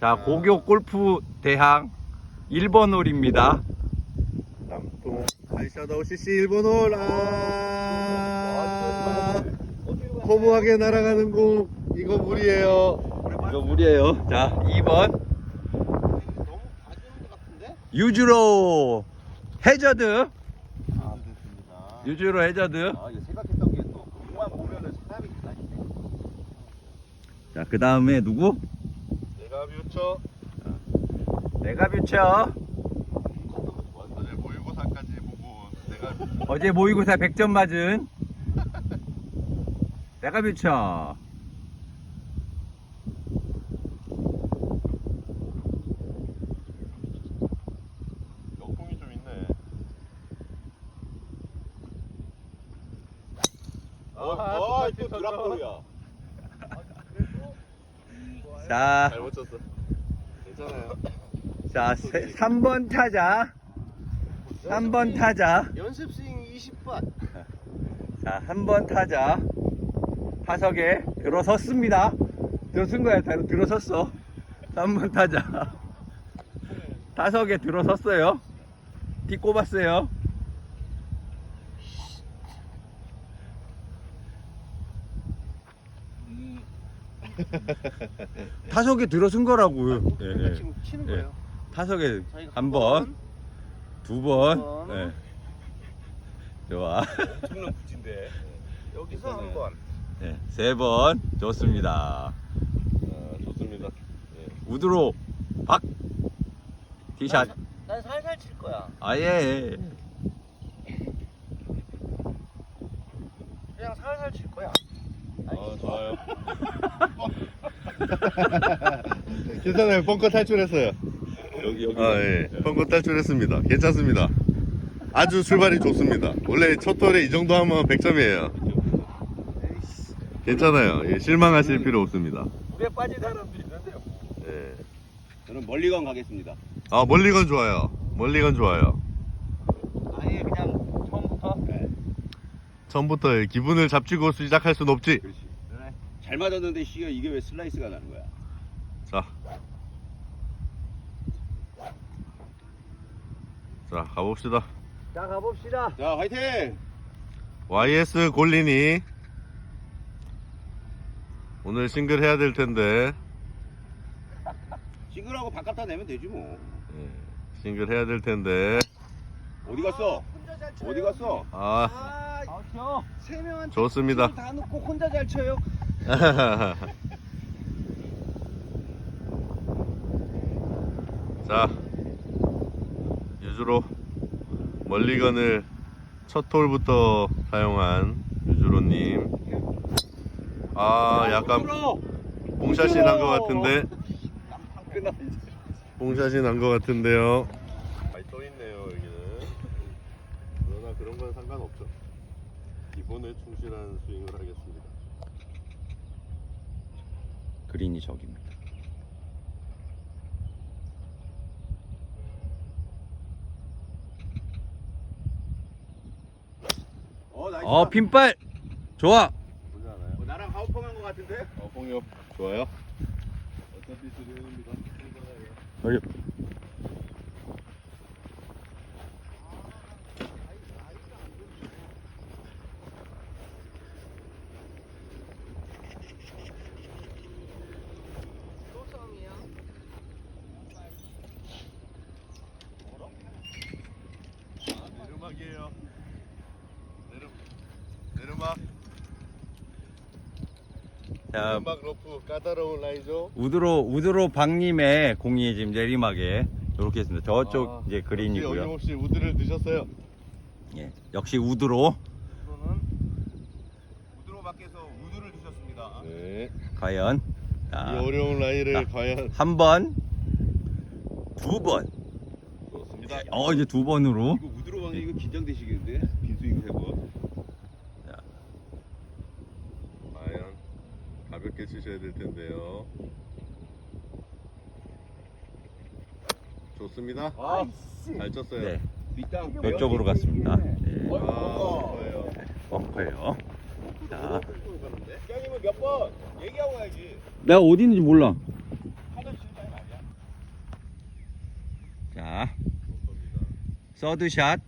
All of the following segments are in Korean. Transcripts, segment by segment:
자, 고교 골프 대항 1번 홀입니다. 남동 아이샤도우 CC 1번 홀 아. 허무하게 날아가는 공 이거 무리예요. 이거 무리예요. 자, 2번 너무 가지는 것 같은데? 유주로 해저드. 아. 유주로 해저드. 아, 이거 생각했던 게 또 공만 보면은 사람이 다니네. 자, 그 다음에 누구? 내가 뮤처 내가 뷰쳐. 어제 모의고사까지 보고 내가 어제 모의고사 100점 맞은 내가 뷰쳐. 역풍이 좀 있네. 어, 어, 또 드랍볼이야. 자, 잘 맞췄어. 괜찮아요. 자, 3번 타자. 3번 타자. 연습 스윙 20번. 자, 한번 타자. 타석에 들어섰습니다. 들어선 거야. 다- 들어섰어. 3번 타자. 타석에 들어섰어요. 티 꼽았어요. 타석에 들어선 거라고요. 예, 예. 지금 치는 예. 거예요. 타석에 저희가 한 번, 두 번. 번. 예. 좋아. 엄청난 부진데. 여기서 한 번. 네, 세 번 좋습니다. 아, 좋습니다. 예. 우드로 박 티샷 난, 난 살살 칠 거야. 아예 그냥 살살 칠 거야. 아, 좋아요. 괜찮아요. 벙커 탈출했어요. 여기 여기 아, 예. 벙커 탈출했습니다. 괜찮습니다. 아주 출발이 좋습니다. 원래 첫 톨에 이 정도 하면 100점이에요. 괜찮아요. 예, 실망하실 필요 없습니다. 물에 빠진 사람도 있는데요. 예. 저는 멀리건 가겠습니다. 아, 멀리건 좋아요. 멀리건 좋아요. 아예 그냥 처음부터 처음부터 기분을 잡치고 시작할 순 없지. 그렇지. 잘 맞았는데 씨가 이게 왜 슬라이스가 나는 거야? 자. 자, 가봅시다. 자 가봅시다. 자, 화이팅! YS 골린이 오늘 싱글 해야 될 텐데 싱글하고 바깥다 내면 되지 뭐. 예, 싱글 해야 될 텐데 어디 갔어? 어디 갔어? 아 아, 아, 세 명한테 좋습니다. 다 넣고 혼자 잘 쳐요. 자 유주로 멀리건을 첫 톨부터 사용한 유주로님. 아 약간 봉샷이 난 것 같은데. 봉샷이 난 것 같은데요? 많이 떠 있네요 여기는. 그러나 그런 건 상관없죠. 기본에 충실한 스윙을 하겠습니다. 그린이 저기입니다. 어, 핀발 좋아. 어, 나랑 하우펑한 것 같은데? 어, 홍엽 좋아요 어차피 수련입니다 여기 내르막이에요 내르 내르막 자 내르막 러프 까다로운 라이죠 우드로 우드로 박님의 공이 지금 내리막에 이렇게 있습니다. 저쪽 아, 이제 역시 그린이고요. 어김없이 우드를 드셨어요 예, 역시 우드로 우드로는 우드로 밖에서 우드를 주셨습니다. 네. 과연 이 자, 어려운 라이를 아. 과연 한 번, 두 번. 좋습니다 어 이제 두 번으로. 이거 우드로 박는 이거 긴장되시겠는데? 주셔야 될 텐데요. 좋습니다. 잘 쪘어요. 네. 왼쪽으로 갔습니다. 네. 아, 벙커예요. 벙커예요. 자, 기왕이면 몇 번 얘기하고 가야지. 내가 어디 있는지 몰라. 자, 서드샷.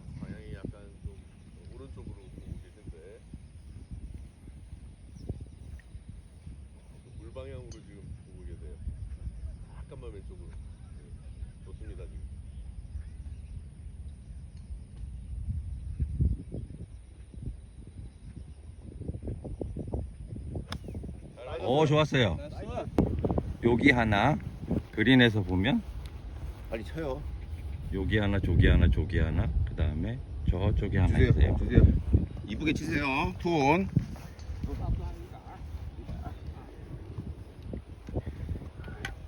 오, 좋았어요. 여기 하나, 그린에서 보면 빨리 쳐요. 여기 하나, 저기 하나, 저기 하나, 그 다음에 저쪽에 하나 있어요. 주세요. 이쁘게 치세요. 톤.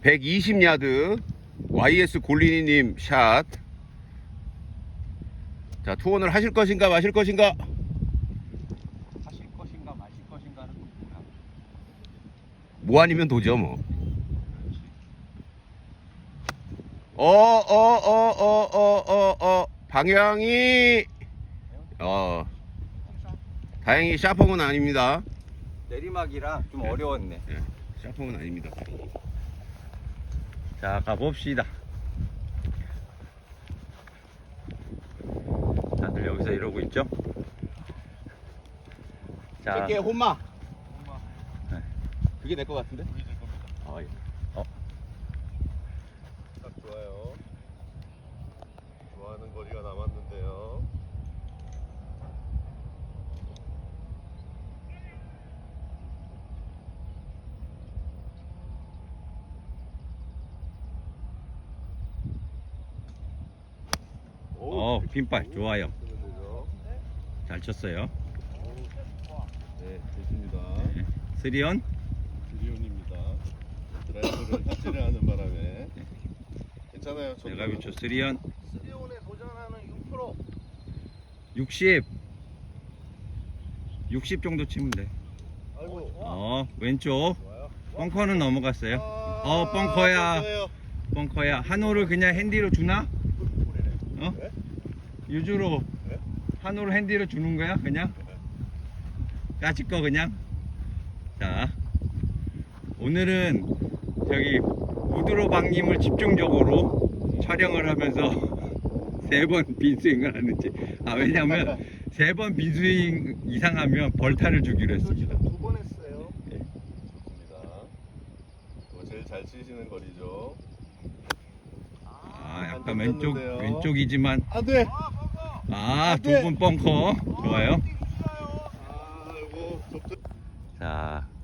(120야드) YS 골리니님 샷. 자, 투혼을 하실 것인가 마실 것인가? 하실 것인가 마실 것인가는 뭐야? 뭐 아니면 도죠 뭐. 어, 어, 어, 어, 어, 어, 어, 방향이, 어, 다행히 샤펑은 아닙니다. 내리막이라 좀 어려웠네. 예, 샤펑은 아닙니다. 자, 가봅시다. 다들 여기서 이러고 있죠? 자, 게 혼마. 네. 그게 내것 같은데? 겁니다. 아, 예. 딱 좋아요. 좋아하는 거리가 남았는데요. 어, 빈발 좋아요. 잘 쳤어요. 네, 좋습니다. 네. 드리온입니다. 탑질을 하는 바람에 괜찮아요. 저도. 내가 비춰 스리온 스리온에 도전하는 6%. 60 60 정도 치면 돼. 아이고. 어, 왼쪽 좋아요. 벙커는 넘어갔어요. 어, 벙커야. 벙커예요. 벙커야. 한호를 그냥 핸디로 주나? 어? 네? 유주로 네? 한호를 핸디로 주는 거야? 그냥? 까짓 거 그냥? 자, 오늘은 저기 우드로 박님을 집중적으로 촬영을 하면서 세 번 빈스윙을 하는지. 아, 왜냐면 세 번 빈스윙 이상 하면 벌타를 주기로 했습니다. 두 번 했어요. 좋습니다. 뭐 제일 잘 치시는 거리죠. 아, 약간 왼쪽. 왼쪽이지만, 안 돼. 아, 안두 돼. 분 벙커. 좋아요. 아이고 접점. 자, 오늘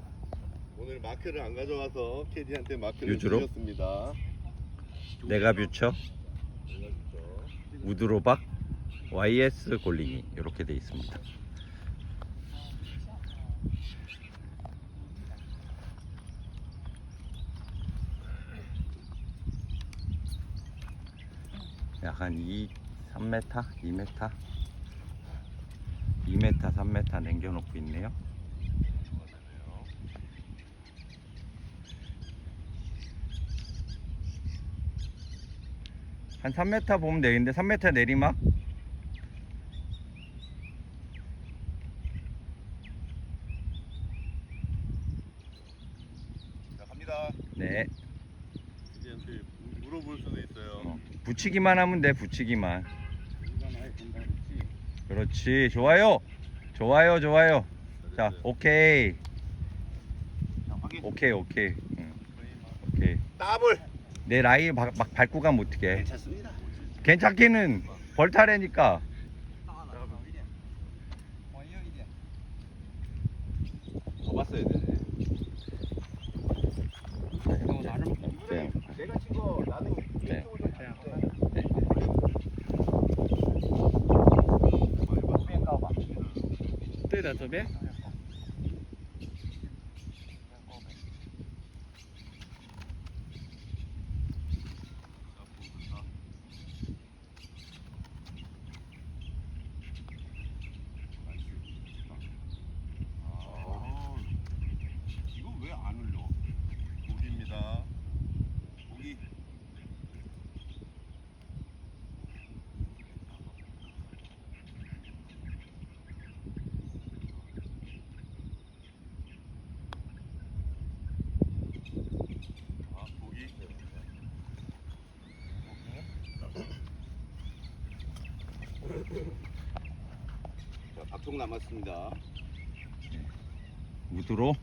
마크를 안 가져와서 캐디한테 마크를 유주로? 주셨습니다. 내가 뷰처. 우드로박, YS 골링이 이렇게 돼 있습니다. 약한 2, 3m, 2m, 2m, 3m 남겨놓고 있네요. 한 3m 보면 되겠는데? 3m 내리막? 자 갑니다. 네. 캐디한테 물어볼 수도 있어요. 어, 붙이기만 하면 돼 붙이기만. 그렇지. 좋아요. 좋아요 좋아요. 자 오케이. 오케이 오케이. 응, 오케이. 더블. 내 라인 막, 막 밟고 가면 어떡해 괜찮습니다. 괜찮기는 벌타래니까 더 봤어야 되네. 네. 내가 친 거 나도 네. 왼쪽으로 좀 쳤는데. 네. 아, 이거 왜 안 흘러? 고기입니다. 고기. 자, 박통 남았습니다. 우드로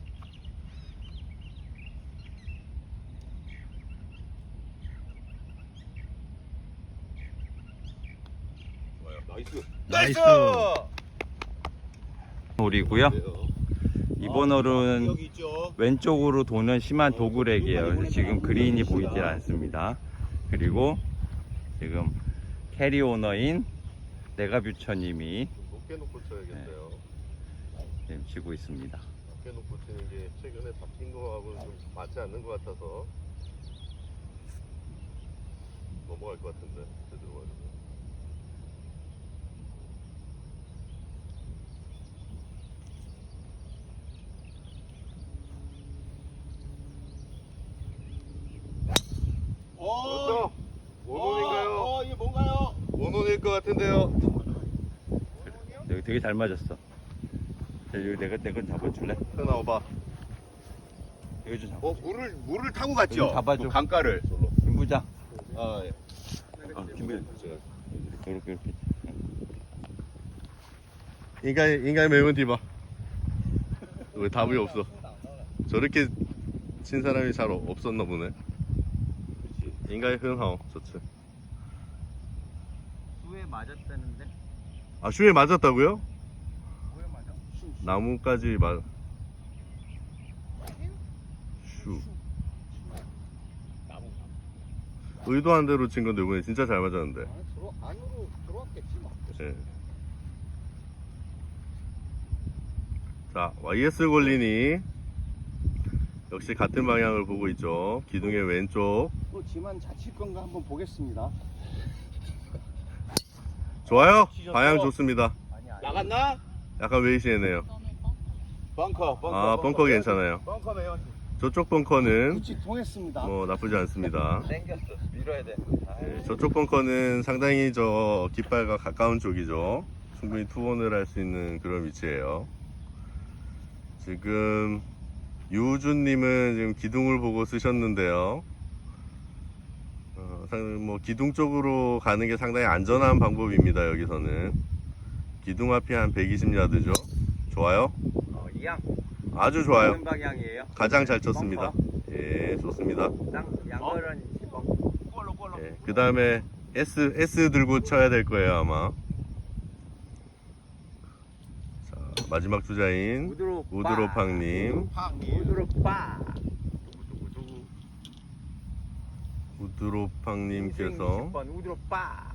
나이스. 나이스. 홀이고요. 이번 홀은 여기 있죠. 왼쪽으로 도는 심한 도그렉이에요. 그래서 지금 그린이 보이질 않습니다. 그리고 지금 캐리 오너인 내가뷰처님이 높게 놓고 쳐야겠어요. 지금 치고 있습니다. 높게 놓고 치는 게 최근에 바뀐 거하고 좀 맞지 않는 것 같아서 넘어갈 것 같은데 제대로 가지고. 어, 그렇죠. 원혼인가요? 어, 이게 뭔가요? 원혼일 것 같은데요. 여기 되게 잘 맞았어. 자, 여기 내가 내가 잡아줄래? 하나 오바. 여기 좀 잡아. 어, 물을 물을 타고 갔죠. 여기 잡아줘. 그 강가를. 김부장. 아, 예. 어, 김부장. 이렇게 이렇게. 인간 인간 매운 디바. 왜 답이 없어? 저렇게 친 사람이 잘 없- 없었나 보네. 인간의 흥하오 좋지. 수에 맞았다는데? 아 슈에 맞았다고요? 나무까지 맞. 슈. 의도한 대로 친 건데 이번에 진짜 잘 맞았는데. 들어 안으로 들어왔겠지 뭐. 예. 자, YS 골린이 역시 같은 방향을 보고 있죠. 기둥의 왼쪽. 또 지만 자칠 건가 한번 보겠습니다. 좋아요. 방향 좋습니다. 나갔나? 약간 웨이시해네요. 벙커, 벙커. 아, 벙커 괜찮아요. 벙커 매연. 저쪽 벙커는 굳이 통했습니다. 뭐 나쁘지 않습니다. 땡겼어. 밀어야 돼. 예, 저쪽 벙커는 상당히 저 깃발과 가까운 쪽이죠. 충분히 투혼을 할 수 있는 그런 위치예요. 지금 유우준님은 지금 기둥을 보고 쓰셨는데요. 어, 상- 뭐 기둥 쪽으로 가는 게 상당히 안전한 방법입니다. 여기서는 기둥 앞이 한 120야드죠. 좋아요. 어, 이양. 아주 좋아요. 방향이에요. 가장 잘 쳤습니다. 예, 좋습니다. 땅 양거는 10번. 꼴로 꼴로. 예, 그 다음에 S, S 들고 쳐야 될 거예요, 아마. 자, 마지막 주자인 우드로 우드로팡님. 우드로 빠. 우드로팡님께서 10번 우드로 빠.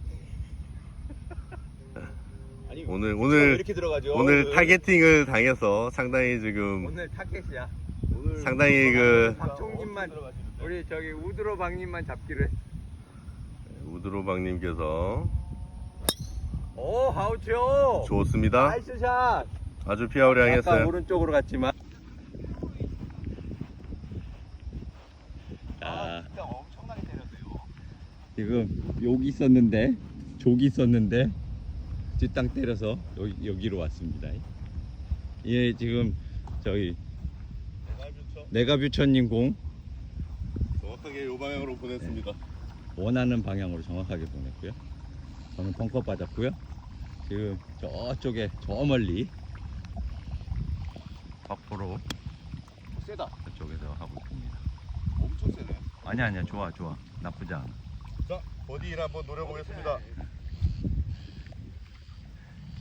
아니, 오늘, 왜 오늘, 이렇게 들어가죠? 오늘 타겟팅을 당해서 상당히 지금 오늘 타겟이야. 오늘 상당히 그 박종님만 우리 저기 우드로 방님만 잡기로 했어. 우드로팡님께서 오 하우치요. 좋습니다. 나이스 샷. 아주 약간 피아오량했어요. 오른쪽으로 갔지만. 아, 자 진짜 엄청나게 때렸어요. 지금 여기 있었는데 조기 있었는데 뒷땅 때려서 여기, 여기 로 왔습니다. 예 지금 저기 내가뷰처님 공 정확하게 이 방향으로 보냈습니다. 원하는 방향으로 정확하게 보냈고요. 저는 벙커 빠졌고요. 지금 저쪽에 저 멀리 밖으로 세다. 저쪽에서 하고 있습니다. 엄청 세네. 아니 아니야 좋아 좋아 나쁘지 않아. 자, 버디를 한번 노려보겠습니다.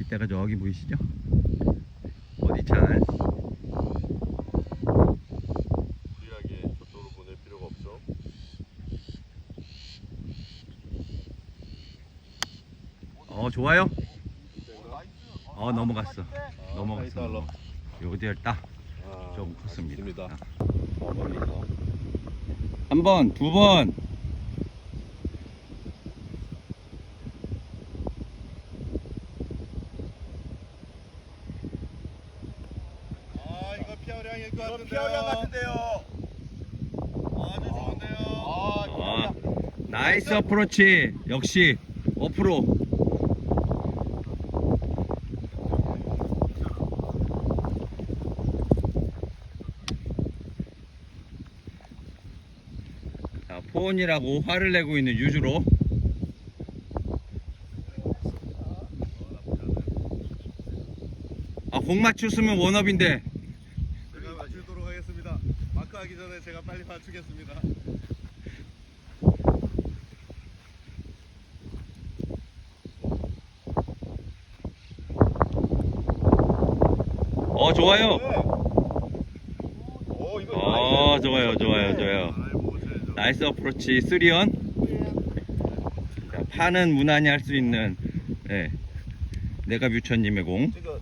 깃대가 저기 보이시죠? 어디 찬? 무리하게 저쪽으로 보낼 필요가 없죠. 어 좋아요. 어 넘어갔어. 넘어갔어. 달러. 넘어갔어. 요디를 딱 아, 좀 컸습니다. 아쉽습니다. 어, 멀리서. 한 번, 두 번. 아, 이거 피아오량일 것 같은데요. 피어량 같은데요. 아주 좋은데요. 아, 아, 나이스 어프로치. 역시 어프로. 자, 포온이라고 화를 내고 있는 유주로. 공 맞췄으면 원업인데 제가 맞추도록 하겠습니다. 마크 하기 전에 제가 빨리 맞추겠습니다. 어 좋아요. 어 좋아요 좋아요 좋아요. 제 나이스 어프로치. 3온. 자, 파는 무난히 할 수 있는 네. 내가 뮤천님의 공. 여기 아,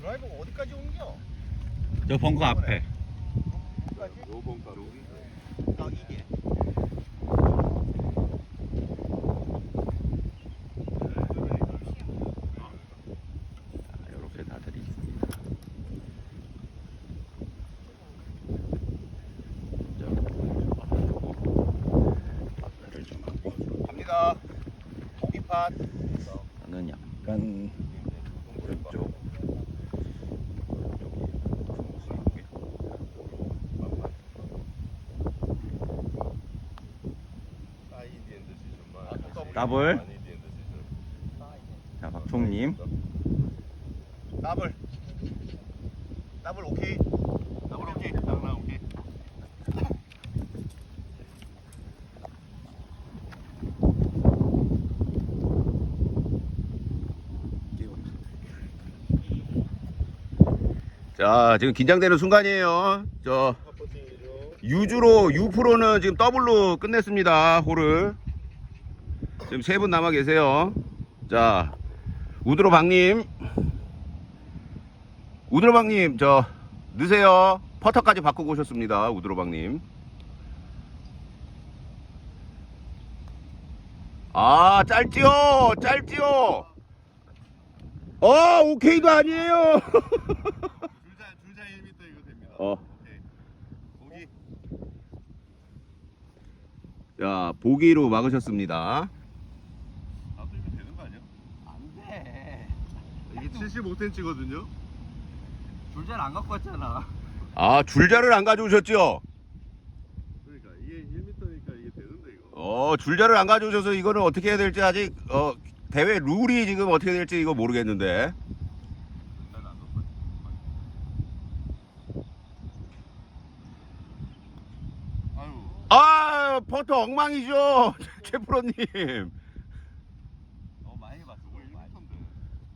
드라이버가 어디까지 옮겨? 저 벙커 앞에. 요번 가루. 딱 이게 이렇게 다들 있습니다 앞에를 좀 하고 갑니다 고기판 나는 약간 시즌만. 더블. 자 박총님 더블 오케이 더블 오케이 더블 오케이 자 지금 긴장되는 순간이에요. 저 유주로 유프로는 지금 더블로 끝냈습니다 홀을. 지금 세 분 남아 계세요. 자 우드로 박님. 우드로 박님 저 넣으세요. 퍼터까지 바꾸고 오셨습니다 우드로 박님. 아 짧지요 짧지요. 어 오케이도 아니에요 줄자 줄자 1m 이거 됩니다. 어. 오케이. 고기. 자 보기로 막으셨습니다 나도 이거 되는 거 아니야? 안 돼 이게 75cm거든요. 줄잘 안 갖고 왔잖아 아 줄자를 안 가져오셨죠 그러니까 이게 1m니까 이게 되는데 이거. 어 줄자를 안 가져오셔서 이거는 어떻게 해야 될지 아직 어 대회 룰이 지금 어떻게 될지 이거 모르겠는데 아유. 아 퍼터 엉망이죠 최프로님. 너무 많이 봤어 저거 1m인데.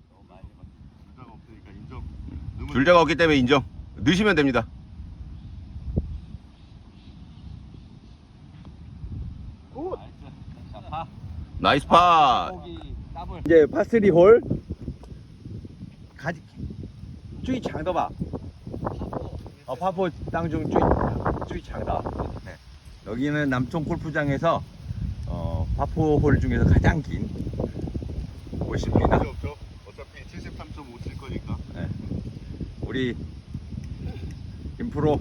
너무 많이 봤어. 줄자가 없으니까 인정. 넣으면 줄자가 없기 때문에 인정. 넣으시면 됩니다. 나이스 자 파. 나이스 파. 거기 더블. 이제 파3 홀. 가지 쭈이 장더봐. 어 파포 땅중 쭈이 쭈이 장다 네. 여기는 남촌 골프장에서 어 파포 홀 중에서 가장 긴 곳입니다 문제 없죠. 어차피 73.5 칠 거니까. 우리 김프로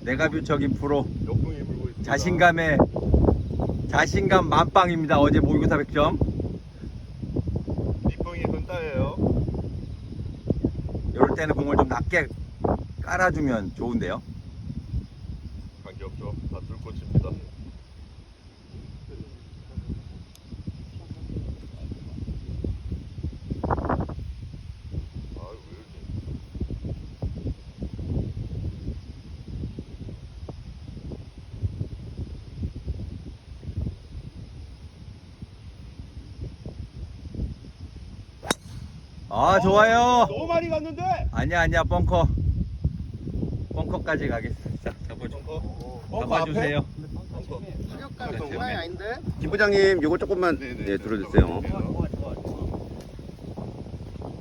내가뷰처 김프로 역풍이 불고 있습니다. 자신감에 자신감 만빵입니다 어제 모의고사 100점 밑풍이 흔따예요. 이럴 때는 공을 좀 낮게 깔아주면 좋은데요 관계 없죠. 다 뚫고 칩니다. 아유 왜 이렇게 아 좋아요. 어, 너무 많이 갔는데? 아니야 아니야 벙커. 벙커까지 가겠습니다. 자 잡아줘. 잡아주세요. 타격감 정말 아닌데? 김 부장님 요거 조금만. 예, 들어주세요.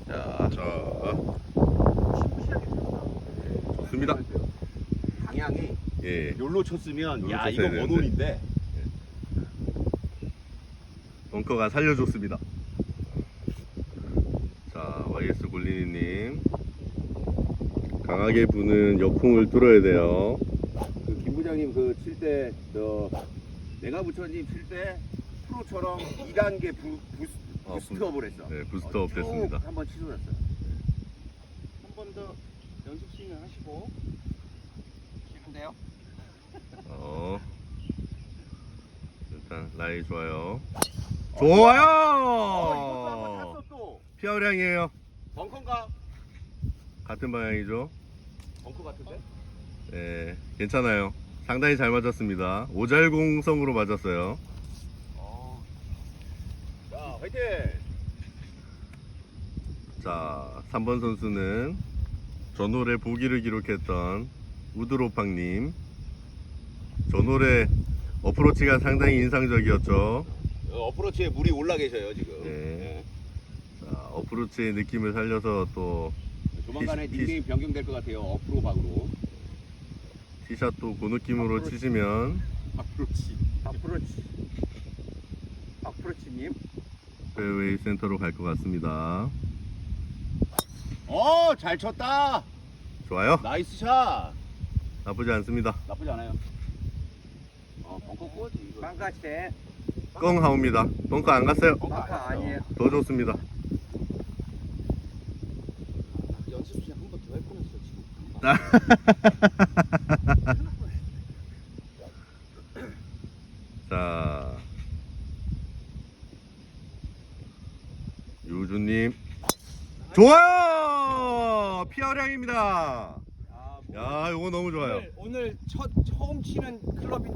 자, 자, 좋습니다. 방향이 예. 요로 쳤으면 요로 야 쳤어야 이거 되는데. 원홀인데. 벙커가 살려줬습니다. 자, YS 골리니님 강하게 부는 역풍을 뚫어야 돼요. 그 김 부장님 그 칠 때 저 내가 부처님 칠 때 프로처럼 2단계 부, 부스, 어, 부스트업을 했어 네, 부스트업 됐습니다. 한번 치솟았어요 한 번 더 연습 스윙을 하시고 쉬운데요? 어, 일단 라이 좋아요. 어, 좋아요. 또 피어량이에요. 벙커인가? 같은 방향이죠. 벙커 같은데? 네, 괜찮아요. 상당히 잘 맞았습니다. 오잘공성으로 맞았어요. 어. 자, 화이팅! 자, 3번 선수는 전홀에 보기를 기록했던 우드로팡님. 전홀에 어프로치가 상당히 인상적이었죠. 어, 어프로치에 물이 올라 계셔요 지금. 네. 자, 어프로치의 느낌을 살려서 또 네. 조만간에 티- 닉네임 변경될 것 같아요. 어프로 박으로. 티샷도 그 느낌으로 치시면 어프로치. 앞으로치. 앞으로치님. 페어웨이 센터로 갈 것 같습니다. 어, 잘 쳤다. 좋아요. 나이스 샷. 나쁘지 않습니다. 나쁘지 않아요. 어, 벙커 꼬지 이거. 빵가시대. 껑 하옵니다. 벙커 안 갔어요. 벙커 안 빵가 갔어요. 아니에요. 더 좋습니다. 연습 시간 한번 더 할 뻔했어 지금. 자, 유주님. 좋아요! 피어량입니다. 아, 뭐 야, 이거 너무 좋아요. 오늘, 오늘 첫 처음 치는 클럽인데